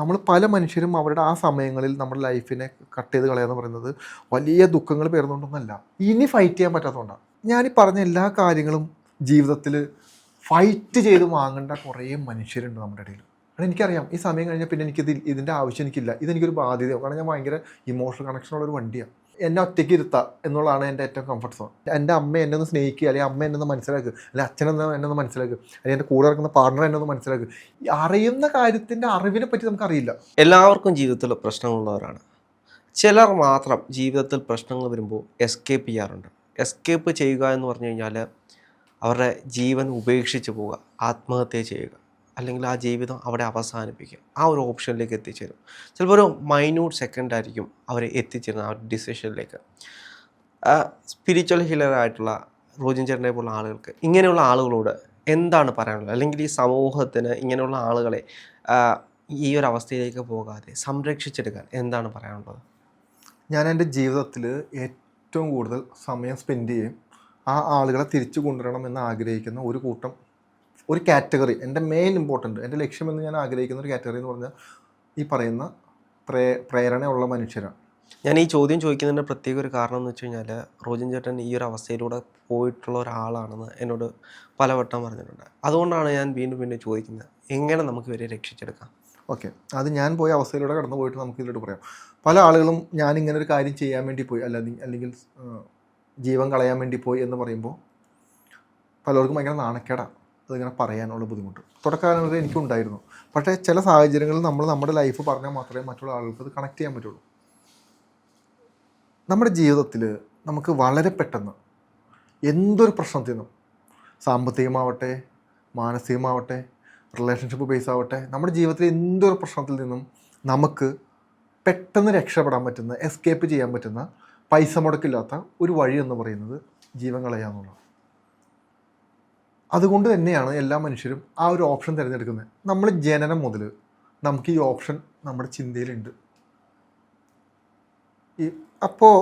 നമ്മൾ പല മനുഷ്യരും അവരുടെ ആ സമയങ്ങളിൽ നമ്മുടെ ലൈഫിനെ കട്ട് ചെയ്ത് കളയാന്ന് പറയുന്നത് വലിയ ദുഃഖങ്ങൾ പേർന്നുകൊണ്ടൊന്നല്ല. ഇനി ഫൈറ്റ് ചെയ്യാൻ പറ്റാത്തതുകൊണ്ടാണ് ഞാൻ ഈ പറഞ്ഞ എല്ലാ കാര്യങ്ങളും ജീവിതത്തിൽ ഫൈറ്റ് ചെയ്ത് വാങ്ങേണ്ട കുറേ മനുഷ്യരുണ്ട് നമ്മുടെ ഇടയിൽ. കാരണം എനിക്കറിയാം. ഈ സമയം കഴിഞ്ഞാൽ പിന്നെ എനിക്കിത് ഇതിന്റെ ആവശ്യം എനിക്കില്ല. ഇതെനിക്കൊരു ബാധ്യതയാവും. കാരണം ഞാൻ ഭയങ്കര ഇമോഷണൽ കണക്ഷനുള്ള ഒരു വണ്ടിയാണ് എന്നെ ഒറ്റയ്ക്ക് ഇരുത്ത എന്നുള്ളതാണ് എന്റെ ഏറ്റവും കംഫർട്ട് സോൺ എന്റെ അമ്മ എന്നെ ഒന്ന് സ്നേഹിക്കുക അല്ലെങ്കിൽ അമ്മ എന്നെ ഒന്ന് മനസ്സിലാക്കുക അല്ലെങ്കിൽ അച്ഛനെന്ന് എന്നെ ഒന്ന് മനസ്സിലാക്കുക അല്ലെങ്കിൽ എന്റെ കൂടെ ഇറക്കുന്ന പാർട്ണർ എന്നെ ഒന്ന് മനസ്സിലാക്കുക. അറിയുന്ന കാര്യത്തിന്റെ അറിവിനെ പറ്റി നമുക്കറിയില്ല. എല്ലാവർക്കും ജീവിതത്തിൽ പ്രശ്നങ്ങളുള്ളവരാണ്. ചിലർ മാത്രം ജീവിതത്തിൽ പ്രശ്നങ്ങൾ വരുമ്പോൾ എസ്കേപ്പ് ചെയ്യാറുണ്ട്. എസ്കേപ്പ് ചെയ്യുക എന്ന് പറഞ്ഞു കഴിഞ്ഞാൽ അവരുടെ ജീവൻ ഉപേക്ഷിച്ച് പോവുക ആത്മഹത്യ ചെയ്യുക. അല്ലെങ്കിൽ ആ ജീവിതം അവിടെ അവസാനിപ്പിക്കുക ആ ഒരു ഓപ്ഷനിലേക്ക് എത്തിച്ചേരും. ചിലപ്പോൾ ഒരു മൈന്യൂട്ട് സെക്കൻഡ് ആയിരിക്കും അവരെ എത്തിച്ചേരുന്ന ആ ഒരു ഡിസിഷനിലേക്ക് സ്പിരിച്വൽ ഹീലറായിട്ടുള്ള റോജിൻ ചേട്ടനെ പോലുള്ള ആളുകൾക്ക് ഇങ്ങനെയുള്ള ആളുകളോട് എന്താണ് പറയാനുള്ളത്? അല്ലെങ്കിൽ ഈ സമൂഹത്തിന് ഇങ്ങനെയുള്ള ആളുകളെ ഈ ഒരു അവസ്ഥയിലേക്ക് പോകാതെ സംരക്ഷിച്ചെടുക്കാൻ എന്താണ് പറയാനുള്ളത്? ഞാൻ എന്റെ ജീവിതത്തിൽ ഏറ്റവും കൂടുതൽ സമയം സ്പെൻഡ് ചെയ്യും ആ ആളുകളെ തിരിച്ചു കൊണ്ടുവരണം എന്ന് ആഗ്രഹിക്കുന്ന ഒരു കൂട്ടം ഒരു കാറ്റഗറി എന്റെ മെയിൻ ഇമ്പോർട്ടന്റ് എന്റെ ലക്ഷ്യമെന്ന് ഞാൻ ആഗ്രഹിക്കുന്ന ഒരു കാറ്റഗറി എന്ന് പറഞ്ഞാൽ ഈ പറയുന്ന പ്രേ പ്രേരണയുള്ള മനുഷ്യരാണ്. ഞാൻ ഈ ചോദ്യം ചോദിക്കുന്നതിന്റെ പ്രത്യേക ഒരു കാരണം എന്ന് വെച്ച് കഴിഞ്ഞാൽ റോജിൻ ചേട്ടൻ ഈ ഒരു അവസ്ഥയിലൂടെ പോയിട്ടുള്ള ഒരാളാണെന്ന് എന്നോട് പലവട്ടം പറഞ്ഞിട്ടുണ്ട്. അതുകൊണ്ടാണ് ഞാൻ വീണ്ടും വീണ്ടും ചോദിക്കുന്നത് എങ്ങനെ നമുക്ക് ഇവരെ രക്ഷിച്ചെടുക്കാം? ഓക്കെ അത് ഞാൻ പോയ അവസ്ഥയിലൂടെ കടന്നു പോയിട്ട് നമുക്ക് ഇതിലോട്ട് പറയാം. പല ആളുകളും ഞാൻ ഇങ്ങനെ ഒരു കാര്യം ചെയ്യാൻ വേണ്ടി പോയി അല്ല അല്ലെങ്കിൽ ജീവൻ കളയാൻ വേണ്ടി പോയി എന്ന് പറയുമ്പോൾ പലർക്കും ഭയങ്കര നാണക്കേടാണ് അതിങ്ങനെ പറയാനുള്ള ബുദ്ധിമുട്ട്. തുടക്കകാലം വരെ എനിക്കും ഉണ്ടായിരുന്നു പക്ഷേ ചില സാഹചര്യങ്ങളിൽ നമ്മൾ നമ്മുടെ ലൈഫ് പറഞ്ഞാൽ മാത്രമേ മറ്റുള്ള ആളുകൾക്ക് അത് കണക്ട് ചെയ്യാൻ പറ്റുള്ളൂ. നമ്മുടെ ജീവിതത്തിൽ നമുക്ക് വളരെ പെട്ടെന്ന് എന്തൊരു പ്രശ്നത്തിൽ നിന്നും സാമ്പത്തികമാവട്ടെ മാനസികമാവട്ടെ റിലേഷൻഷിപ്പ് ബേസ് ആവട്ടെ നമ്മുടെ ജീവിതത്തിലെ എന്തൊരു പ്രശ്നത്തിൽ നിന്നും നമുക്ക് പെട്ടെന്ന് രക്ഷപ്പെടാൻ പറ്റുന്ന എസ്കേപ്പ് ചെയ്യാൻ പറ്റുന്ന പൈസ മുടക്കില്ലാത്ത ഒരു വഴി എന്ന് പറയുന്നത് ജീവൻ കളയാന്നുള്ളതാണ് അതുകൊണ്ട് തന്നെയാണ് എല്ലാ മനുഷ്യരും ആ ഒരു ഓപ്ഷൻ തിരഞ്ഞെടുക്കുന്നത്. നമ്മൾ ജനനം മുതൽ നമുക്ക് ഈ ഓപ്ഷൻ നമ്മുടെ ചിന്തയിലുണ്ട്. ഈ അപ്പോൾ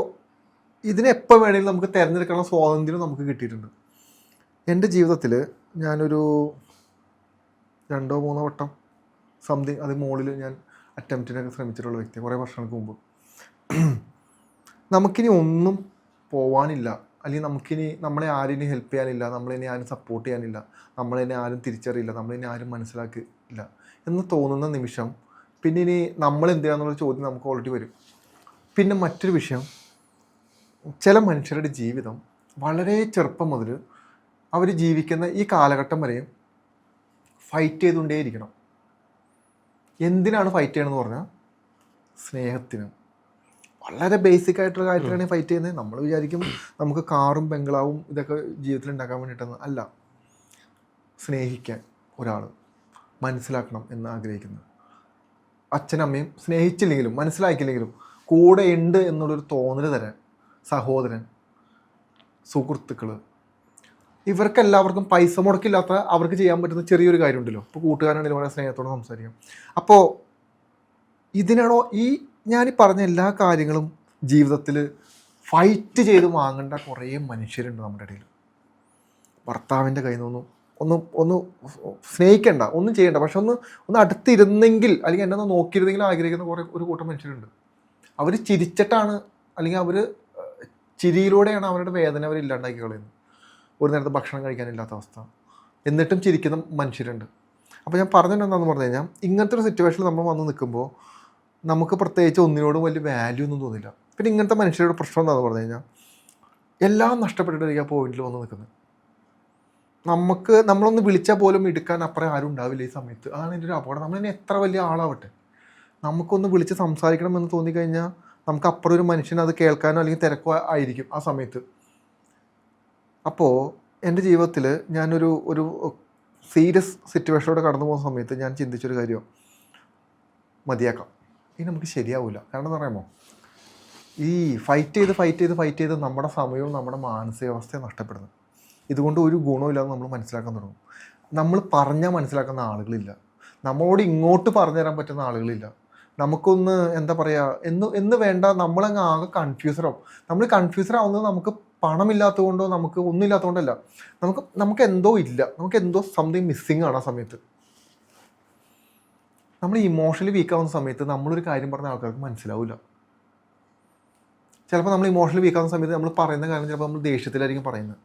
ഇതിനെ എപ്പോൾ വേണമെങ്കിലും നമുക്ക് തിരഞ്ഞെടുക്കാനുള്ള സ്വാതന്ത്ര്യം നമുക്ക് കിട്ടിയിട്ടുണ്ട്. എന്റെ ജീവിതത്തിൽ ഞാനൊരു രണ്ടോ മൂന്നോ വട്ടം സംതിങ് അത് മുകളിൽ ഞാൻ അറ്റംപ്റ്റിനൊക്കെ ശ്രമിച്ചിട്ടുള്ള വ്യക്തി കുറേ വർഷങ്ങൾക്ക് മുമ്പ്. നമുക്കിനി ഒന്നും പോവാനില്ല. അല്ലെങ്കിൽ നമുക്കിനി നമ്മളെ ആരും ഇനി ഹെൽപ്പ് ചെയ്യാനില്ല നമ്മളിനി ആരും സപ്പോർട്ട് ചെയ്യാനില്ല നമ്മളിനി ആരും തിരിച്ചറിയില്ല നമ്മളിനി ആരും മനസ്സിലാക്കില്ല എന്ന് തോന്നുന്ന നിമിഷം പിന്നെ ഇനി നമ്മൾ എന്ത് ചെയ്യാന്നുള്ള ചോദ്യം നമുക്ക് ഓൾറെഡി വരും. പിന്നെ മറ്റൊരു വിഷയം ചില മനുഷ്യരുടെ ജീവിതം വളരെ ചെറുപ്പം മുതൽ അവർ ജീവിക്കുന്ന ഈ കാലഘട്ടം വരെയും ഫൈറ്റ് ചെയ്തുകൊണ്ടേയിരിക്കണം. എന്തിനാണ് ഫൈറ്റ് ചെയ്യണമെന്ന് പറഞ്ഞാൽ സ്നേഹത്തിന് വളരെ ബേസിക് ആയിട്ടുള്ള കാര്യത്തിലാണ് ഫൈറ്റ് ചെയ്യുന്നത്. നമ്മൾ വിചാരിക്കും നമുക്ക് കാറും ബംഗ്ലാവും ഇതൊക്കെ ജീവിതത്തിൽ ഉണ്ടാക്കാൻ വേണ്ടിയിട്ടെന്ന് അല്ല. സ്നേഹിക്കാൻ ഒരാൾ മനസ്സിലാക്കണം എന്ന് ആഗ്രഹിക്കുന്നത് അച്ഛനമ്മയും സ്നേഹിച്ചില്ലെങ്കിലും മനസ്സിലാക്കിയില്ലെങ്കിലും കൂടെ ഉണ്ട് എന്നുള്ളൊരു തോന്നൽ തരാൻ സഹോദരൻ സുഹൃത്തുക്കൾ ഇവർക്കെല്ലാവർക്കും പൈസ മുടക്കില്ലാത്ത അവർക്ക് ചെയ്യാൻ പറ്റുന്ന ചെറിയൊരു കാര്യമുണ്ടല്ലോ. ഇപ്പോൾ കൂട്ടുകാരാണെങ്കിലും വളരെ സ്നേഹത്തോടെ സംസാരിക്കാം. അപ്പോൾ ഇതിനാണോ ഈ ഞാൻ ഈ പറഞ്ഞ എല്ലാ കാര്യങ്ങളും ജീവിതത്തിൽ ഫൈറ്റ് ചെയ്ത് വാങ്ങേണ്ട കുറേ മനുഷ്യരുണ്ട് നമ്മുടെ ഇടയിൽ ഭർത്താവിന്റെ കയ്യിൽ നിന്നൊന്നും ഒന്ന് ഒന്ന് സ്നേഹിക്കണ്ട ഒന്നും ചെയ്യണ്ട. പക്ഷെ ഒന്ന് ഒന്ന് അടുത്തിരുന്നെങ്കിൽ അല്ലെങ്കിൽ എന്നെ ഒന്ന് നോക്കിയിരുന്നെങ്കിൽ ആഗ്രഹിക്കുന്ന കുറേ ഒരു കൂട്ടം മനുഷ്യരുണ്ട്. അവർ ചിരിച്ചിട്ടാണ് അല്ലെങ്കിൽ അവർ ചിരിയിലൂടെയാണ് അവരുടെ വേദന അവർ ഇല്ലാണ്ടാക്കി കളയുന്നത്. ഒരു നേരത്തെ ഭക്ഷണം കഴിക്കാനില്ലാത്ത അവസ്ഥ. എന്നിട്ടും ചിരിക്കുന്ന മനുഷ്യരുണ്ട്. അപ്പോൾ ഞാൻ പറഞ്ഞിട്ടുണ്ടെന്നു പറഞ്ഞു കഴിഞ്ഞാൽ ഇങ്ങനത്തെ ഒരു സിറ്റുവേഷനിൽ നമ്മൾ വന്ന് നിൽക്കുമ്പോൾ നമുക്ക് പ്രത്യേകിച്ച് ഒന്നിനോടും വലിയ വാല്യൂ ഒന്നും തോന്നില്ല പിന്നെ ഇങ്ങനത്തെ മനുഷ്യരുടെ പ്രശ്നം എന്താണെന്ന് പറഞ്ഞു കഴിഞ്ഞാൽ എല്ലാം നഷ്ടപ്പെട്ടിട്ടായിരിക്കും ആ പോയിന്റിൽ വന്ന് നിൽക്കുന്നത്. നമുക്ക് നമ്മളൊന്ന് വിളിച്ചാൽ പോലും എടുക്കാൻ അപ്പുറം ആരും ഉണ്ടാവില്ല ഈ സമയത്ത്. അതാണ് എന്റെ ഒരു അപകടം. നമ്മളിനി എത്ര വലിയ ആളാവട്ടെ? നമുക്കൊന്ന് വിളിച്ച് സംസാരിക്കണം എന്ന് തോന്നിക്കഴിഞ്ഞാൽ നമുക്ക് അപ്പുറം ഒരു മനുഷ്യൻ അത് കേൾക്കാനോ അല്ലെങ്കിൽ തിരക്കോ ആയിരിക്കും ആ സമയത്ത്. അപ്പോൾ എന്റെ ജീവിതത്തിൽ ഞാനൊരു ഒരു സീരിയസ് സിറ്റുവേഷനിലൂടെ കടന്നു പോകുന്ന സമയത്ത് ഞാൻ ചിന്തിച്ചൊരു കാര്യം മതിയാക്കാം. ഇനി നമുക്ക് ശരിയാവില്ല കാരണം എന്താ പറയുമോ? ഈ ഫൈറ്റ് ചെയ്ത് ഫൈറ്റ് ചെയ്ത് ഫൈറ്റ് ചെയ്ത് നമ്മുടെ സമയവും നമ്മുടെ മാനസികാവസ്ഥയും നഷ്ടപ്പെടുന്നു. ഇതുകൊണ്ട് ഒരു ഗുണമില്ലാതെ നമ്മൾ മനസ്സിലാക്കാൻ തുടങ്ങും. നമ്മൾ പറഞ്ഞാൽ മനസ്സിലാക്കുന്ന ആളുകളില്ല. നമ്മളോട് ഇങ്ങോട്ട് പറഞ്ഞു തരാൻ പറ്റുന്ന ആളുകളില്ല. നമുക്കൊന്ന് എന്താ പറയുക എന്ന് എന്ന് വേണ്ട നമ്മളങ്ങ് ആകെ കൺഫ്യൂസറാവും നമ്മൾ കൺഫ്യൂസറാവുന്നത് നമുക്ക് പണമില്ലാത്തതുകൊണ്ടോ നമുക്ക് ഒന്നുമില്ലാത്തതുകൊണ്ടല്ല. നമുക്ക് നമുക്ക് എന്തോ ഇല്ല. നമുക്ക് എന്തോ സംതിങ് മിസ്സിങ് ആണ് ആ സമയത്ത്. നമ്മൾ ഇമോഷണലി വീക്കാവുന്ന സമയത്ത് നമ്മളൊരു കാര്യം പറഞ്ഞ ആൾക്കാർക്ക് മനസ്സിലാവില്ല ചിലപ്പോൾ നമ്മൾ ഇമോഷണലി വീക്കാവുന്ന സമയത്ത് നമ്മൾ പറയുന്ന കാര്യം ചിലപ്പോൾ നമ്മൾ ദേഷ്യത്തിലായിരിക്കും പറയുന്നത്.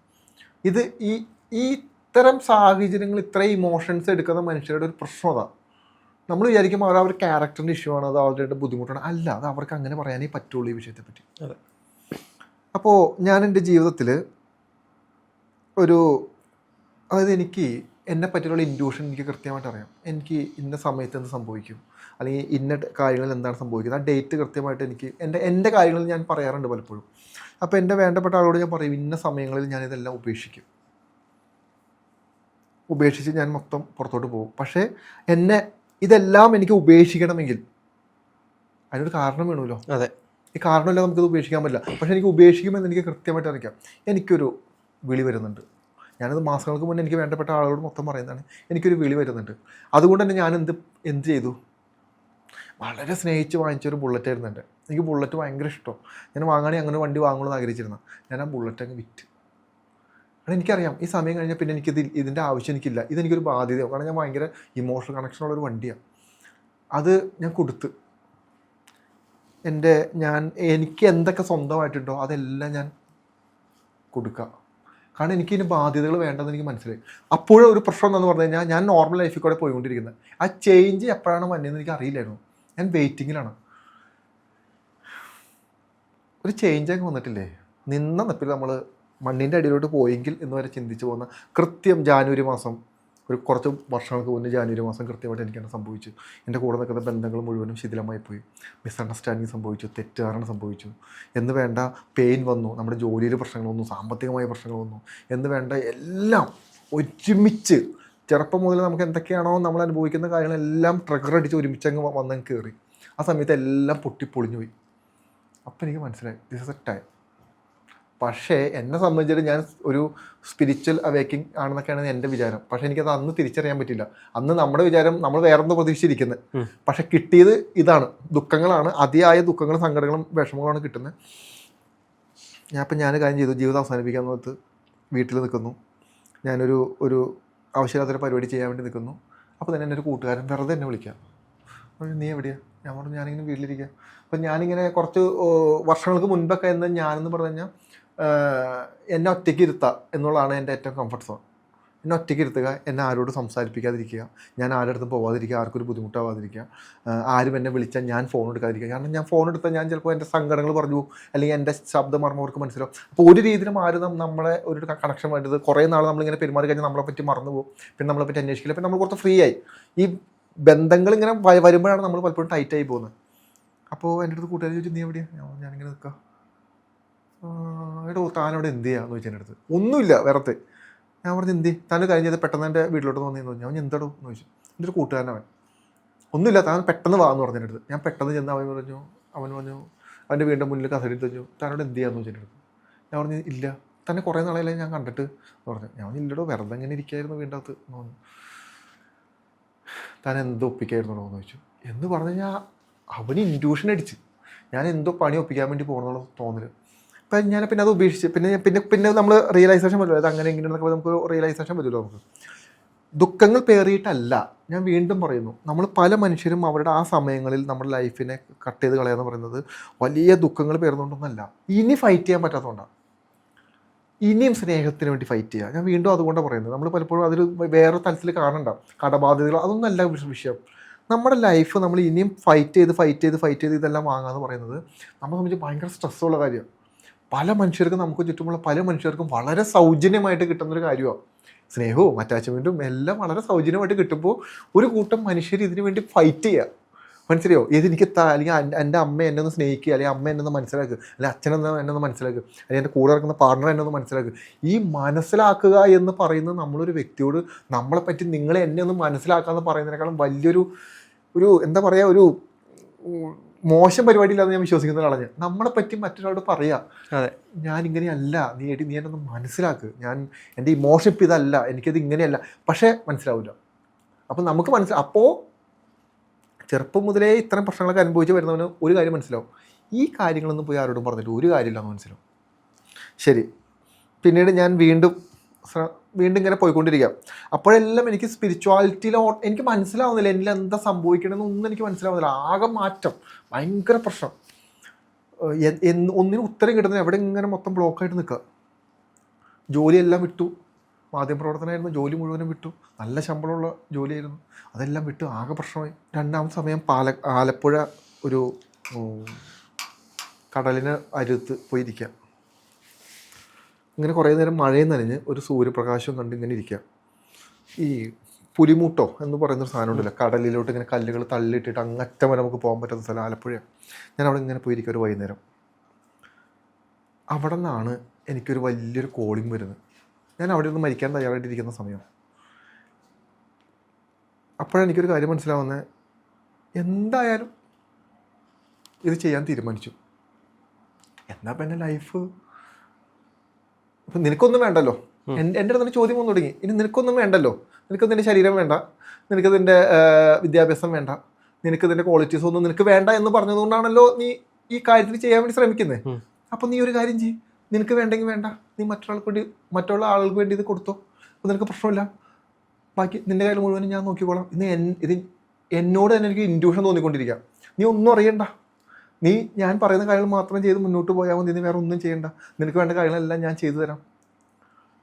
ഇത് ഈ ഈ ഇത്തരം സാഹചര്യങ്ങൾ ഇത്രയും ഇമോഷൻസ് എടുക്കുന്ന മനുഷ്യരുടെ ഒരു പ്രശ്നം അതാ. നമ്മൾ വിചാരിക്കുമ്പോൾ അവർ അവരുടെ ക്യാരക്ടറിന്റെ ഇഷ്യൂ ആണ് അത് അവരുടെ ബുദ്ധിമുട്ടാണ്. അല്ല അത് അവർക്ക് അങ്ങനെ പറയാനേ പറ്റുള്ളൂ ഈ വിഷയത്തെപ്പറ്റി. അതെ. അപ്പോൾ ഞാൻ എന്റെ ജീവിതത്തിൽ ഒരു അതായത് എനിക്ക് എന്നെ പറ്റിയുള്ള ഇൻഡ്യൂഷൻ എനിക്ക് കൃത്യമായിട്ട് അറിയാം. എനിക്ക് ഇന്ന സമയത്ത് എന്ത് സംഭവിക്കും? അല്ലെങ്കിൽ ഇന്ന കാര്യങ്ങൾ കാര്യങ്ങളിൽ എന്താണ് സംഭവിക്കുന്നത്? ആ ഡേറ്റ് കൃത്യമായിട്ട് എനിക്ക് എന്റെ എന്റെ കാര്യങ്ങളിൽ ഞാൻ പറയാറുണ്ട് പലപ്പോഴും. അപ്പോൾ എന്റെ വേണ്ടപ്പെട്ട ആളോട് ഞാൻ പറയും ഇന്ന സമയങ്ങളിൽ ഞാൻ ഇതെല്ലാം ഉപേക്ഷിക്കും. ഉപേക്ഷിച്ച് ഞാൻ മൊത്തം പുറത്തോട്ട് പോകും. പക്ഷേ എന്നെ ഇതെല്ലാം എനിക്ക് ഉപേക്ഷിക്കണമെങ്കിൽ അതിനൊരു കാരണം വേണമല്ലോ? അതെ. ഈ കാരണമില്ല നമുക്കിത് ഉപേക്ഷിക്കാൻ പറ്റില്ല. പക്ഷേ എനിക്ക് ഉപേക്ഷിക്കുമെന്ന് എനിക്ക് കൃത്യമായിട്ട് അറിയിക്കാം. എനിക്കൊരു വിളി വരുന്നുണ്ട്. ഞാനത് മാസങ്ങൾക്ക് മുന്നേ എനിക്ക് വേണ്ടപ്പെട്ട ആളോട് മൊത്തം പറയുന്നതാണ്. എനിക്കൊരു വിളി വരുന്നുണ്ട്. അതുകൊണ്ട് തന്നെ ഞാൻ എന്ത് എന്ത് ചെയ്തു? വളരെ സ്നേഹിച്ച് വാങ്ങിച്ചൊരു ബുള്ളറ്റ് ആയിരുന്നു എന്റെ എനിക്ക് ബുള്ളറ്റ് ഭയങ്കര ഇഷ്ടം. ഞാൻ വാങ്ങുകയാണെങ്കിൽ അങ്ങനെ വണ്ടി വാങ്ങണമെന്ന് ആഗ്രഹിച്ചിരുന്ന. ഞാൻ ആ ബുള്ളറ്റ് അങ്ങ് വിറ്റ്. കാരണം എനിക്കറിയാം ഈ സമയം കഴിഞ്ഞാൽ പിന്നെ എനിക്കിത് ഇതിന്റെ ആവശ്യം എനിക്കില്ല. ഇതെനിക്കൊരു ബാധ്യതയാവും കാരണം ഞാൻ ഭയങ്കര ഇമോഷണൽ കണക്ഷനുള്ള ഒരു വണ്ടിയാണ്. അത് ഞാൻ കൊടുത്ത്. എന്റെ ഞാൻ എനിക്ക് എന്തൊക്കെ സ്വന്തമായിട്ടുണ്ടോ അതെല്ലാം ഞാൻ കൊടുക്കുക കാരണം എനിക്ക് ഇതിന് ബാധ്യതകൾ വേണ്ടെന്ന് എനിക്ക് മനസ്സിലായി. അപ്പോഴും ഒരു പ്രശ്നം എന്ന് പറഞ്ഞു കഴിഞ്ഞാൽ ഞാൻ നോർമൽ ലൈഫിൽ കൂടെ പോയിക്കൊണ്ടിരിക്കുന്നത് ആ ചേഞ്ച് എപ്പോഴാണ് വന്നതെന്ന് എനിക്ക് അറിയില്ലായിരുന്നു. ഞാൻ വെയിറ്റിങ്ങിലാണ് ഒരു ചേഞ്ച് അങ്ങ് വന്നിട്ടില്ലേ? നിന്ന നിപ്പിൽ നമ്മൾ മണ്ണിന്റെ അടിയിലോട്ട് പോയെങ്കിൽ എന്ന് വരെ ചിന്തിച്ചു പോകുന്ന കൃത്യം ജാനുവരി മാസം ഒരു കുറച്ച് വർഷങ്ങൾക്ക് മുന്നേ ജാനുവരി മാസം കൃത്യമായിട്ട് എനിക്കാണ് സംഭവിച്ചു. എന്റെ കൂടെ നിൽക്കുന്ന ബന്ധങ്ങൾ മുഴുവനും ശിഥിലമായി പോയി. മിസ്അണ്ടർസ്റ്റാൻഡിങ് സംഭവിച്ചു തെറ്റുകാരണം സംഭവിച്ചു. എന്ന് വേണ്ട പെയിൻ വന്നു. നമ്മുടെ ജോലിയിൽ പ്രശ്നങ്ങൾ വന്നു സാമ്പത്തികമായ പ്രശ്നങ്ങൾ വന്നു. എന്ന് വേണ്ട എല്ലാം ഒരുമിച്ച് ചെറുപ്പം മുതൽ നമുക്ക് എന്തൊക്കെയാണോ നമ്മൾ അനുഭവിക്കുന്ന കാര്യങ്ങളെല്ലാം ട്രഗർ അടിച്ച് ഒരുമിച്ച് അങ്ങ് വന്നങ്ങ് കയറി ആ സമയത്ത് എല്ലാം പൊട്ടിപ്പൊളിഞ്ഞു പോയി. അപ്പം എനിക്ക് മനസ്സിലായി ദിസ് ഇസ് എ ടൈം പക്ഷേ എന്നെ സംബന്ധിച്ചിട്ട് ഞാൻ ഒരു സ്പിരിച്വൽ അവേക്കിംഗ് ആണെന്നൊക്കെയാണ് എന്റെ വിചാരം. പക്ഷെ എനിക്കത് അന്ന് തിരിച്ചറിയാൻ പറ്റില്ല അന്ന് നമ്മുടെ വിചാരം നമ്മൾ വേറെന്തോ പ്രതീക്ഷിച്ചിരിക്കുന്നത് പക്ഷെ കിട്ടിയത് ഇതാണ്. ദുഃഖങ്ങളാണ്. അതിയായ ദുഃഖങ്ങളും സങ്കടങ്ങളും വിഷമങ്ങളാണ് കിട്ടുന്നത് ഞാൻ ഇപ്പം ഞാൻ കാര്യം ചെയ്തു. ജീവിതം അവസാനിപ്പിക്കാൻ നോത്ത് വീട്ടിൽ നിൽക്കുന്നു. ഞാനൊരു ഒരു ആവശ്യമില്ലാത്തൊരു പരിപാടി ചെയ്യാൻ വേണ്ടി നിൽക്കുന്നു. അപ്പോൾ തന്നെ എന്റെ ഒരു കൂട്ടുകാരൻ വെറുതെ എന്നെ വിളിക്കാം നീ എവിടെയാണ് ഞാൻ പറഞ്ഞു ഞാനിങ്ങനെ വീട്ടിലിരിക്കുക അപ്പം ഞാനിങ്ങനെ കുറച്ച് വർഷങ്ങൾക്ക് മുൻപൊക്കെ എന്ന് ഞാനെന്ന് പറഞ്ഞു കഴിഞ്ഞാൽ എന്നെ ഒറ്റയ്ക്ക് ഇരുത്തുക എന്നുള്ളതാണ് എന്റെ ഏറ്റവും കംഫർട്ട് സോൺ എന്നെ ഒറ്റയ്ക്ക് ഇരുത്തുക എന്നെ ആരോടും സംസാരിപ്പിക്കാതിരിക്കുക ഞാൻ ആരുടെ അടുത്തും പോവാതിരിക്കുക ആർക്കൊരു ബുദ്ധിമുട്ടാവാതിരിക്കുക ആരും എന്നെ വിളിച്ചാൽ ഞാൻ ഫോൺ എടുക്കാതിരിക്കുക. കാരണം ഞാൻ ഫോൺ എടുത്താൽ ഞാൻ ചിലപ്പോൾ എന്റെ സങ്കടങ്ങൾ പറഞ്ഞു പോകും അല്ലെങ്കിൽ എന്റെ ശബ്ദമർമ്മം അവർക്ക് മനസ്സിലാവും. അപ്പോൾ ഒരു രീതിയിലും ആരും നമ്മളെ ഒരു കണക്ഷൻ വേണ്ടത് കുറേ നാൾ നമ്മളിങ്ങനെ പെരുമാറി കഴിഞ്ഞാൽ നമ്മളെ പറ്റി മറന്നു പോകും. പിന്നെ നമ്മളെ പറ്റി അന്വേഷിക്കില്ല. പിന്നെ നമ്മൾ കുറച്ച് ഫ്രീ ആയി. ഈ ബന്ധങ്ങൾ ഇങ്ങനെ വരുമ്പോഴാണ് നമ്മൾ പലപ്പോഴും ടൈറ്റായി പോകുന്നത്. അപ്പോൾ എന്റെ അടുത്ത് കൂട്ടുകാർ ചോദിച്ചു നീ എവിടെയാണ് ഞാനിങ്ങനെ നിൽക്കാം. എടോ താനവിടെ എന്ത് ചെയ്യാന്ന് ചോദിച്ചു എന്റെ അടുത്ത്. ഒന്നുമില്ല വെറുതെ. ഞാൻ പറഞ്ഞു എന്ത്? താൻ കഴിഞ്ഞത് പെട്ടെന്ന് എന്റെ വീട്ടിലോട്ട് വന്നു പറഞ്ഞു ഞാൻ എന്താടോ? എന്ന് ചോദിച്ചു. എന്റെ ഒരു കൂട്ടുകാരൻ അവൻ. ഒന്നുമില്ല താൻ പെട്ടെന്ന് വാ എന്ന് പറഞ്ഞു എന്റെ അടുത്ത്. ഞാൻ പെട്ടെന്ന് ചെന്ന് അവൻ പറഞ്ഞു അവൻ പറഞ്ഞു അവന്റെ വീടിന്റെ മുന്നിൽ കസരി തന്നു താനോട് എന്ത് ചെയ്യാന്ന് ചോദിച്ചു എന്റെ അടുത്ത്? ഞാൻ പറഞ്ഞു ഇല്ല തന്നെ കുറേ നാളെയല്ലേ ഞാൻ കണ്ടിട്ട്. എന്ന് പറഞ്ഞു. ഞാൻ ഇല്ലടോ വെറുതെ ഇങ്ങനെ ഇരിക്കായിരുന്നു വീടിന്റെ അകത്ത്. എന്ന് പറഞ്ഞു. താൻ എന്തോ ഒപ്പിക്കായിരുന്നോ എന്ന് ചോദിച്ചു. എന്ന് പറഞ്ഞു കഴിഞ്ഞാൽ അവന് ഇൻഡ്യൂഷൻ അടിച്ച്. ഞാൻ എന്തോ പണി ഒപ്പിക്കാൻ വേണ്ടി പോകണമെന്നുള്ള തോന്നൽ അപ്പം ഞാൻ പിന്നെ അത് ഉപേക്ഷിച്ച് പിന്നെ പിന്നെ പിന്നെ നമ്മൾ റിയലൈസേഷൻ വരുമല്ലോ അത് അങ്ങനെ എങ്ങനെയാണെന്നൊക്കെ നമുക്ക് റിയലൈസേഷൻ വരുമല്ലോ നമുക്ക്? ദുഃഖങ്ങൾ പേറിയിട്ടല്ല. ഞാൻ വീണ്ടും പറയുന്നു. നമ്മൾ പല മനുഷ്യരും അവരുടെ ആ സമയങ്ങളിൽ നമ്മുടെ ലൈഫിനെ കട്ട് ചെയ്ത് കളയാന്ന് പറയുന്നത് വലിയ ദുഃഖങ്ങൾ പേർന്നുകൊണ്ടൊന്നല്ല. ഇനി ഫൈറ്റ് ചെയ്യാൻ പറ്റാത്തതുകൊണ്ടാണ് ഇനിയും സ്നേഹത്തിന് വേണ്ടി ഫൈറ്റ് ചെയ്യുക ഞാൻ വീണ്ടും അതുകൊണ്ടാണ് പറയുന്നത്. നമ്മൾ പലപ്പോഴും അതിൽ വേറെ തലത്തിൽ കാണണ്ട. കടബാധ്യതകൾ അതൊന്നല്ല വിഷയം. നമ്മുടെ ലൈഫ് നമ്മൾ ഇനിയും ഫൈറ്റ് ചെയ്ത് ഫൈറ്റ് ചെയ്ത് ഫൈറ്റ് ചെയ്ത് ഇതെല്ലാം വാങ്ങുക എന്ന് പറയുന്നത് നമ്മളെ സംബന്ധിച്ച് ഭയങ്കര സ്ട്രെസ്സുള്ള കാര്യമാണ് പല മനുഷ്യർക്കും നമുക്ക് ചുറ്റുമുള്ള പല മനുഷ്യർക്കും വളരെ സൗജന്യമായിട്ട് കിട്ടുന്നൊരു കാര്യമാണ് സ്നേഹവും അറ്റാച്ച്മെന്റും എല്ലാം വളരെ സൗജന്യമായിട്ട് കിട്ടുമ്പോൾ ഒരു കൂട്ടം മനുഷ്യർ ഇതിനു വേണ്ടി ഫൈറ്റ് ചെയ്യുക മനസ്സിലായോ? ഇത് എനിക്ക് താ അല്ലെങ്കിൽ എന്റെ അമ്മ എന്നെ ഒന്ന് സ്നേഹിക്കുക അല്ലെങ്കിൽ അമ്മ എന്നെ ഒന്ന് മനസ്സിലാക്കുക അല്ലെങ്കിൽ അച്ഛൻ എന്നെ ഒന്ന് മനസ്സിലാക്കുക അല്ലെങ്കിൽ എന്റെ കൂടെ നടക്കുന്ന പാർട്ണർ എന്നെ ഒന്ന് മനസ്സിലാക്കുക ഈ മനസ്സിലാക്കുക എന്ന് പറയുന്നത് നമ്മളൊരു വ്യക്തിയോട് നമ്മളെ പറ്റി നിങ്ങളെ എന്നെ ഒന്ന് മനസ്സിലാക്കുക എന്ന് പറയുന്നതിനേക്കാളും വലിയൊരു ഒരു എന്താ പറയുക ഒരു മോശം പരിപാടിയില്ലാന്ന് ഞാൻ വിശ്വസിക്കുന്ന ഒരാളാണ് ഞാൻ. നമ്മളെ പറ്റി മറ്റൊരാളോട് പറയാ അതെ. ഞാൻ ഇങ്ങനെയല്ല നീ എടി നീ എന്നെ മനസ്സിലാക്ക്. ഞാൻ എന്റെ ഇമോഷൻ ഇപ്പം ഇതല്ല എനിക്കത് ഇങ്ങനെയല്ല. പക്ഷേ മനസ്സിലാവില്ല അപ്പം നമുക്ക് മനസ്സിലാ അപ്പോൾ ചെറുപ്പം മുതലേ ഇത്തരം പ്രശ്നങ്ങളൊക്കെ അനുഭവിച്ച് വരുന്നവന് ഒരു കാര്യം മനസ്സിലാവും. ഈ കാര്യങ്ങളൊന്നും പോയി ആരോടും പറഞ്ഞിട്ട് ഒരു കാര്യമില്ലെന്ന് മനസ്സിലാവും. ശരി. പിന്നീട് ഞാൻ വീണ്ടും വീണ്ടും ഇങ്ങനെ പോയിക്കൊണ്ടിരിക്കുക അപ്പോഴെല്ലാം എനിക്ക് സ്പിരിച്വാലിറ്റിയിൽ എനിക്ക് മനസ്സിലാവുന്നില്ല എന്നിൽ എന്താ സംഭവിക്കണമെന്ന് ഒന്നും എനിക്ക് മനസ്സിലാവുന്നില്ല. ആകെ മാറ്റം. ഭയങ്കര പ്രശ്നം. ഒന്നിനും ഉത്തരം കിട്ടുന്നില്ല. എവിടെ ഇങ്ങനെ മൊത്തം ബ്ലോക്കായിട്ട് നിൽക്കുക. ജോലിയെല്ലാം വിട്ടു. മാധ്യമപ്രവർത്തനമായിരുന്നു ജോലി മുഴുവനും വിട്ടു. നല്ല ശമ്പളമുള്ള ജോലിയായിരുന്നു. അതെല്ലാം വിട്ടു. ആകെ പ്രശ്നമായി. രണ്ടാമത്തെ സമയം പാല ആലപ്പുഴ ഒരു കടലിന് അരുത്ത് പോയിരിക്കുക. ഇങ്ങനെ കുറേ നേരം മഴയിൽ നനഞ്ഞ് ഒരു സൂര്യപ്രകാശം കണ്ട് ഇങ്ങനെ ഇരിക്കുക. ഈ പുലിമൂട്ടോ എന്ന് പറയുന്നൊരു സാധനം ഉണ്ടല്ലോ കടലിലോട്ട് ഇങ്ങനെ കല്ലുകൾ തള്ളിയിട്ടിട്ട് അങ്ങറ്റം വരെ നമുക്ക് പോകാൻ പറ്റുന്ന സ്ഥലം ആലപ്പുഴ. ഞാൻ അവിടെ ഇങ്ങനെ പോയിരിക്കുക ഒരു വൈകുന്നേരം. അവിടെ നിന്നാണ് എനിക്കൊരു വലിയൊരു കോളിംഗ് വരുന്നത്. ഞാൻ അവിടെ നിന്ന് മരിക്കാൻ തയ്യാറായിട്ടിരിക്കുന്ന സമയം. അപ്പോഴെനിക്കൊരു കാര്യം മനസ്സിലാവുന്നത്. എന്തായാലും ഇത് ചെയ്യാൻ തീരുമാനിച്ചു. എന്നാൽ പിന്നെ ലൈഫ് ഇപ്പം നിനക്കൊന്നും വേണ്ടല്ലോ. എന്റെ എന്റെ അടുത്ത് ചോദ്യം വന്നു തുടങ്ങി. ഇനി നിനക്കൊന്നും വേണ്ടല്ലോ. നിനക്ക് നിന്റെ ശരീരം വേണ്ട. നിനക്ക് നിന്റെ വിദ്യാഭ്യാസം വേണ്ട. നിനക്ക് നിന്റെ ക്വാളിറ്റീസ് ഒന്നും നിനക്ക് വേണ്ട എന്ന് പറഞ്ഞതുകൊണ്ടാണല്ലോ നീ ഈ കാര്യത്തിൽ ചെയ്യാൻ വേണ്ടി ശ്രമിക്കുന്നത്. അപ്പം നീ ഒരു കാര്യം ചെയ്യ്. നിനക്ക് വേണ്ടെങ്കിൽ വേണ്ട. നീ മറ്റൊരാൾക്ക് വേണ്ടി മറ്റുള്ള ആളുകൾക്ക് വേണ്ടി ഇത് കൊടുത്തോ. അപ്പം നിനക്ക് പ്രശ്നമില്ല. ബാക്കി നിന്റെ കാര്യം മുഴുവനും ഞാൻ നോക്കിക്കോളാം. ഇന്ന് ഇത് എന്നോട് തന്നെ എനിക്ക് ഇൻഡ്യൂഷൻ തോന്നിക്കൊണ്ടിരിക്കാം നീ ഒന്നും അറിയണ്ട. നീ ഞാൻ പറയുന്ന കാര്യങ്ങൾ മാത്രം ചെയ്ത് മുന്നോട്ട് പോയാൽ മതി നീ വേറെ ഒന്നും ചെയ്യണ്ട. നിനക്ക് വേണ്ട കാര്യങ്ങളെല്ലാം ഞാൻ ചെയ്തു തരാം.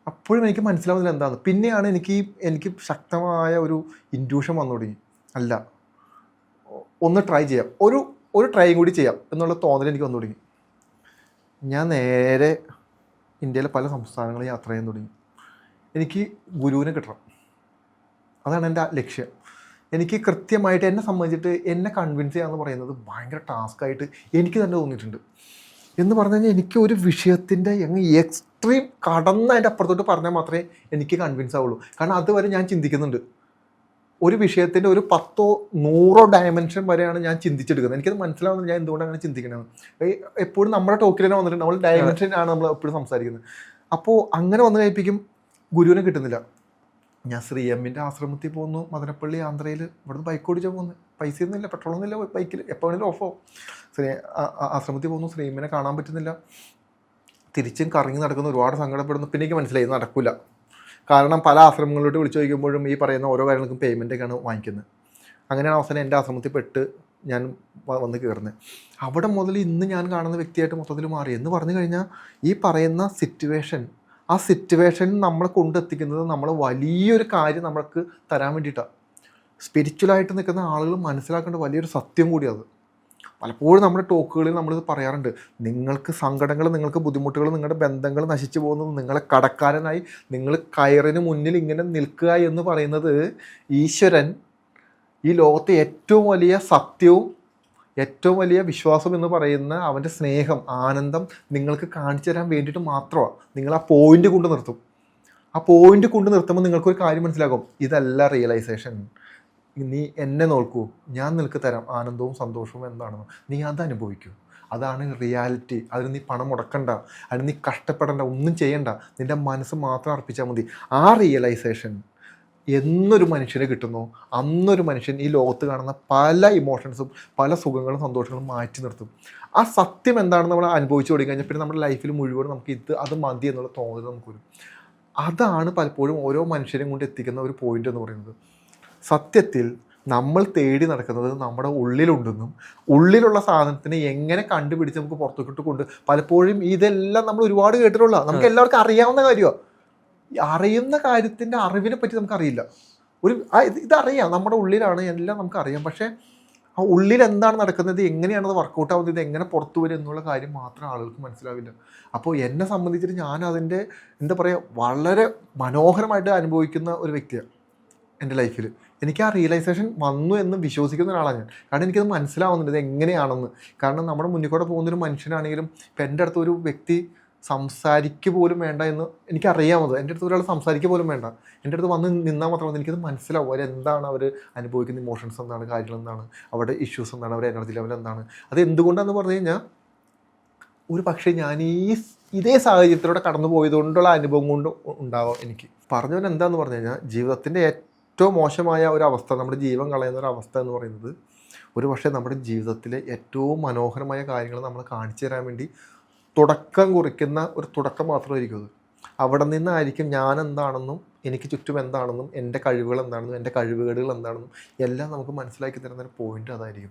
അപ്പോഴും എനിക്ക് മനസ്സിലാവുന്നില്ല എന്താണ് പിന്നെയാണ് എനിക്ക് എനിക്ക് ശക്തമായ ഒരു ഇൻഡ്യൂഷൻ വന്നു തുടങ്ങി. അല്ല ഒന്ന് ട്രൈ ചെയ്യാം. ഒരു ഒരു ട്രൈ കൂടി ചെയ്യാം എന്നുള്ള തോന്നൽ എനിക്ക് വന്നു തുടങ്ങി. ഞാൻ നേരെ ഇന്ത്യയിലെ പല സംസ്ഥാനങ്ങളും യാത്ര ചെയ്യാൻ തുടങ്ങി. എനിക്ക് ഗുരുവിനെ കിട്ടണം. അതാണ് എന്റെ ലക്ഷ്യം. എനിക്ക് കൃത്യമായിട്ട് എന്നെ സംബന്ധിച്ചിട്ട് എന്നെ കൺവിൻസ് ചെയ്യാന്ന് പറയുന്നത് ഭയങ്കര ടാസ്ക്കായിട്ട് എനിക്ക് തന്നെ തോന്നിയിട്ടുണ്ട്. എന്ന് പറഞ്ഞു കഴിഞ്ഞാൽ എനിക്ക് ഒരു വിഷയത്തിന്റെ അങ്ങ് എക്സ്ട്രീം കടന്ന് അതിന്റെ അപ്പുറത്തോട്ട് പറഞ്ഞാൽ മാത്രമേ എനിക്ക് കൺവിൻസ് ആവുള്ളൂ. കാരണം അതുവരെ ഞാൻ ചിന്തിക്കുന്നുണ്ട്. ഒരു വിഷയത്തിന്റെ ഒരു പത്തോ നൂറോ ഡയമെൻഷൻ വരെയാണ് ഞാൻ ചിന്തിച്ചെടുക്കുന്നത്. എനിക്കത് മനസ്സിലാവുന്നത് ഞാൻ എന്തുകൊണ്ടാണ് അങ്ങനെ ചിന്തിക്കണത് എപ്പോഴും നമ്മുടെ ടോക്കിൽ തന്നെ വന്നിട്ടുണ്ട്. നമ്മൾ ഡയമെൻഷനാണ് നമ്മൾ എപ്പോഴും സംസാരിക്കുന്നത്. അപ്പോൾ അങ്ങനെ വന്നു കഴിപ്പിക്കും ഗുരുവിനെ കിട്ടുന്നില്ല. ഞാൻ ശ്രീ എമ്മിന്റെ ആശ്രമത്തിൽ പോകുന്നു. മദനപ്പള്ളി ആന്ധ്രയിൽ ഇവിടുന്ന് ബൈക്ക് ഓടിച്ചാൽ പോകുന്നത് പൈസ ഒന്നുമില്ല പെട്രോളൊന്നുമില്ല ബൈക്കിൽ എപ്പോൾ ഓഫ് ആവും. ശ്രീ ആശ്രമത്തിൽ പോകുന്നു. ശ്രീ എമ്മിനെ കാണാൻ പറ്റുന്നില്ല. തിരിച്ചും കറങ്ങി നടക്കുന്ന ഒരുപാട് സങ്കടപ്പെടുന്നു. പിന്നെ എനിക്ക് മനസ്സിലായി നടക്കില്ല കാരണം പല ആശ്രമങ്ങളിലോട്ട് വിളിച്ചു ചോദിക്കുമ്പോഴും ഈ പറയുന്ന ഓരോ കാര്യങ്ങൾക്കും പേയ്മെന്റൊക്കെയാണ് വാങ്ങിക്കുന്നത് അങ്ങനെയാണ് അവസാനം എന്റെ ആശ്രമത്തിൽ പെട്ട് ഞാൻ വന്ന് കയറുന്നത് അവിടെ മുതൽ ഇന്ന് ഞാൻ കാണുന്ന വ്യക്തിയായിട്ട് മൊത്തത്തിൽ മാറി. എന്ന് പറഞ്ഞു കഴിഞ്ഞാൽ ഈ പറയുന്ന സിറ്റുവേഷൻ ആ സിറ്റുവേഷൻ നമ്മളെ കൊണ്ടെത്തിക്കുന്നത് നമ്മൾ വലിയൊരു കാര്യം നമ്മൾക്ക് തരാൻ വേണ്ടിയിട്ടാണ് സ്പിരിച്വലായിട്ട് നിൽക്കുന്ന ആളുകൾ മനസ്സിലാക്കേണ്ട വലിയൊരു സത്യം കൂടിയത്. പലപ്പോഴും നമ്മുടെ ടോക്കുകളിൽ നമ്മളിത് പറയാറുണ്ട്. നിങ്ങൾക്ക് സങ്കടങ്ങൾ നിങ്ങൾക്ക് ബുദ്ധിമുട്ടുകൾ നിങ്ങളുടെ ബന്ധങ്ങൾ നശിച്ചു പോകുന്നത് നിങ്ങളെ കടക്കാരനായി നിങ്ങൾ കയറിന് മുന്നിൽ ഇങ്ങനെ നിൽക്കുക എന്ന് പറയുന്നത് ഈശ്വരൻ ഈ ലോകത്തെ ഏറ്റവും വലിയ സത്യവും ഏറ്റവും വലിയ വിശ്വാസം എന്ന് പറയുന്ന അവന്റെ സ്നേഹം ആനന്ദം നിങ്ങൾക്ക് കാണിച്ചു തരാൻ വേണ്ടിയിട്ട് മാത്രമാണ് നിങ്ങൾ ആ പോയിന്റ് കൊണ്ട് നിർത്തും. ആ പോയിന്റ് കൊണ്ട് നിർത്തുമ്പോൾ നിങ്ങൾക്കൊരു കാര്യം മനസ്സിലാകും. ഇതല്ല റിയലൈസേഷൻ നീ എന്നെ നോക്കൂ. ഞാൻ നിനക്ക് തരാം. ആനന്ദവും സന്തോഷവും എന്താണെന്ന്. നീ അത് അനുഭവിക്കൂ. അതാണ് റിയാലിറ്റി അതിന് നീ പണം മുടക്കണ്ട. അതിന് നീ കഷ്ടപ്പെടേണ്ട. ഒന്നും ചെയ്യണ്ട. നിന്റെ മനസ്സ് മാത്രം അർപ്പിച്ചാൽ മതി. ആ റിയലൈസേഷൻ എന്നൊരു മനുഷ്യന് കിട്ടുന്നു. അന്നൊരു മനുഷ്യൻ ഈ ലോകത്ത് കാണുന്ന പല ഇമോഷൻസും പല സുഖങ്ങളും സന്തോഷങ്ങളും മാറ്റി നിർത്തും. ആ സത്യം എന്താണെന്ന് നമ്മൾ അനുഭവിച്ചു തുടങ്ങി കഴിഞ്ഞാൽ പിന്നെ നമ്മുടെ ലൈഫിൽ മുഴുവൻ നമുക്ക് ഇത് അത് മതി എന്നുള്ള തോന്നൽ നമുക്ക് വരും. അതാണ് പലപ്പോഴും ഓരോ മനുഷ്യരെയും കൊണ്ട് എത്തിക്കുന്ന ഒരു പോയിന്റ് എന്ന് പറയുന്നത്. സത്യത്തിൽ നമ്മൾ തേടി നടക്കുന്നത് നമ്മുടെ ഉള്ളിലുണ്ടെന്നും ഉള്ളിലുള്ള സാധനത്തിനെ എങ്ങനെ കണ്ടുപിടിച്ച് നമുക്ക് പുറത്തേക്കിട്ട് കൊണ്ട് പലപ്പോഴും ഇതെല്ലാം നമ്മൾ ഒരുപാട് കേട്ടിട്ടുള്ള നമുക്ക് എല്ലാവർക്കും അറിയാവുന്ന കാര്യമാണ് അറിയുന്ന കാര്യത്തിന്റെ അറിവിനെ പറ്റി നമുക്കറിയില്ല. ഒരു ഇത് ഇതറിയാം. നമ്മുടെ ഉള്ളിലാണ് എല്ലാം നമുക്കറിയാം. പക്ഷേ ആ ഉള്ളിൽ എന്താണ് നടക്കുന്നത് എങ്ങനെയാണ് അത് വർക്കൗട്ട് ആവുന്നത് എങ്ങനെ പുറത്തു വരും എന്നുള്ള കാര്യം മാത്രം ആളുകൾക്ക് മനസ്സിലാവില്ല. അപ്പോൾ എന്നെ സംബന്ധിച്ചിട്ട് ഞാൻ അതിന്റെ എന്താ പറയുക വളരെ മനോഹരമായിട്ട് അനുഭവിക്കുന്ന ഒരു വ്യക്തിയാണ് എന്റെ ലൈഫിൽ എനിക്ക് ആ റിയലൈസേഷൻ വന്നു എന്ന് വിശ്വസിക്കുന്ന ഒരാളാണ് ഞാൻ. കാരണം എനിക്കത് മനസ്സിലാവുന്നുണ്ട് ഇത് എങ്ങനെയാണെന്ന്. കാരണം നമ്മുടെ മുന്നിൽ കൂടെ പോകുന്നൊരു മനുഷ്യനാണെങ്കിലും ഇപ്പം എന്റെ അടുത്ത് ഒരു വ്യക്തി സംസാരിക്കുക പോലും വേണ്ട എന്ന് എനിക്കറിയാമത്. എന്റെ അടുത്ത് ഒരാൾ സംസാരിക്കുക പോലും വേണ്ട. എന്റെ അടുത്ത് വന്ന് നിന്നാൽ മാത്രം മതി. എനിക്കത് മനസ്സിലാവും. അവരെന്താണ് അവർ അനുഭവിക്കുന്ന ഇമോഷൻസ് എന്താണ് കാര്യങ്ങൾ എന്താണ് അവരുടെ ഇഷ്യൂസ് എന്താണ് അവരുടെ എനർജി ലെവൽ എന്താണ്. അത് എന്തുകൊണ്ടാണെന്ന് പറഞ്ഞു കഴിഞ്ഞാൽ ഒരു പക്ഷേ ഞാൻ ഈ ഇതേ സാഹചര്യത്തിലൂടെ കടന്നു പോയതുകൊണ്ടുള്ള അനുഭവം കൊണ്ട് ഉണ്ടാവാം എനിക്ക്. പറഞ്ഞവൻ എന്താന്ന് പറഞ്ഞു കഴിഞ്ഞാൽ ജീവിതത്തിന്റെ ഏറ്റവും മോശമായ ഒരു അവസ്ഥ നമ്മുടെ ജീവൻ കളയുന്ന ഒരു അവസ്ഥ എന്ന് പറയുന്നത് ഒരു പക്ഷേ നമ്മുടെ ജീവിതത്തിലെ ഏറ്റവും മനോഹരമായ കാര്യങ്ങൾ നമ്മൾ കാണിച്ചു തരാൻ വേണ്ടി തുടക്കം കുറിക്കുന്ന ഒരു തുടക്കം മാത്രമായിരിക്കും അത്. അവിടെ നിന്നായിരിക്കും ഞാൻ എന്താണെന്നും എനിക്ക് ചുറ്റും എന്താണെന്നും എന്റെ കഴിവുകൾ എന്താണെന്നും എന്റെ കഴിവുകേടുകൾ എന്താണെന്നും എല്ലാം നമുക്ക് മനസ്സിലാക്കി തരുന്ന ഒരു പോയിന്റ് അതായിരിക്കും.